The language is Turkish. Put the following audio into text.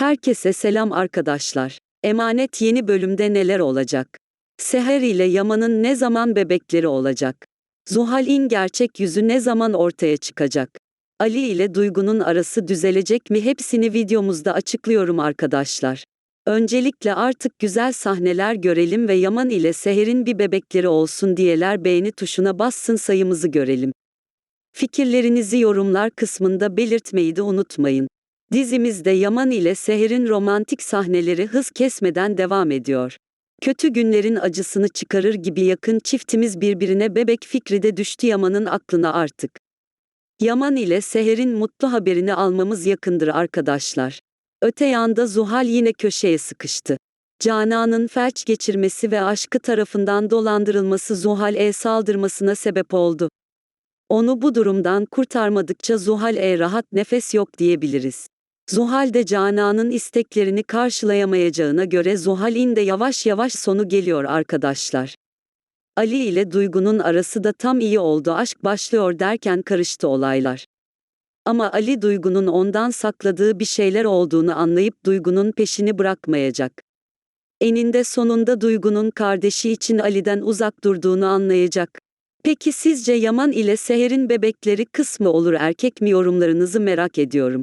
Herkese selam arkadaşlar. Emanet yeni bölümde neler olacak? Seher ile Yaman'ın ne zaman bebekleri olacak? Zuhal'in gerçek yüzü ne zaman ortaya çıkacak? Ali ile Duygu'nun arası düzelecek mi hepsini videomuzda açıklıyorum arkadaşlar. Öncelikle artık güzel sahneler görelim ve Yaman ile Seher'in bir bebekleri olsun diyeler beğeni tuşuna bassın sayımızı görelim. Fikirlerinizi yorumlar kısmında belirtmeyi de unutmayın. Dizimizde Yaman ile Seher'in romantik sahneleri hız kesmeden devam ediyor. Kötü günlerin acısını çıkarır gibi yakın çiftimiz birbirine bebek fikri de düştü Yaman'ın aklına artık. Yaman ile Seher'in mutlu haberini almamız yakındır arkadaşlar. Öte yanda Zuhal yine köşeye sıkıştı. Canan'ın felç geçirmesi ve aşkı tarafından dolandırılması Zuhal'e saldırmasına sebep oldu. Onu bu durumdan kurtarmadıkça Zuhal'e rahat nefes yok diyebiliriz. Zuhal de Canan'ın isteklerini karşılayamayacağına göre Zuhal'in de yavaş yavaş sonu geliyor arkadaşlar. Ali ile Duygu'nun arası da tam iyi oldu aşk başlıyor derken karıştı olaylar. Ama Ali Duygu'nun ondan sakladığı bir şeyler olduğunu anlayıp Duygu'nun peşini bırakmayacak. Eninde sonunda Duygu'nun kardeşi için Ali'den uzak durduğunu anlayacak. Peki sizce Yaman ile Seher'in bebekleri kız mı olur erkek mi yorumlarınızı merak ediyorum.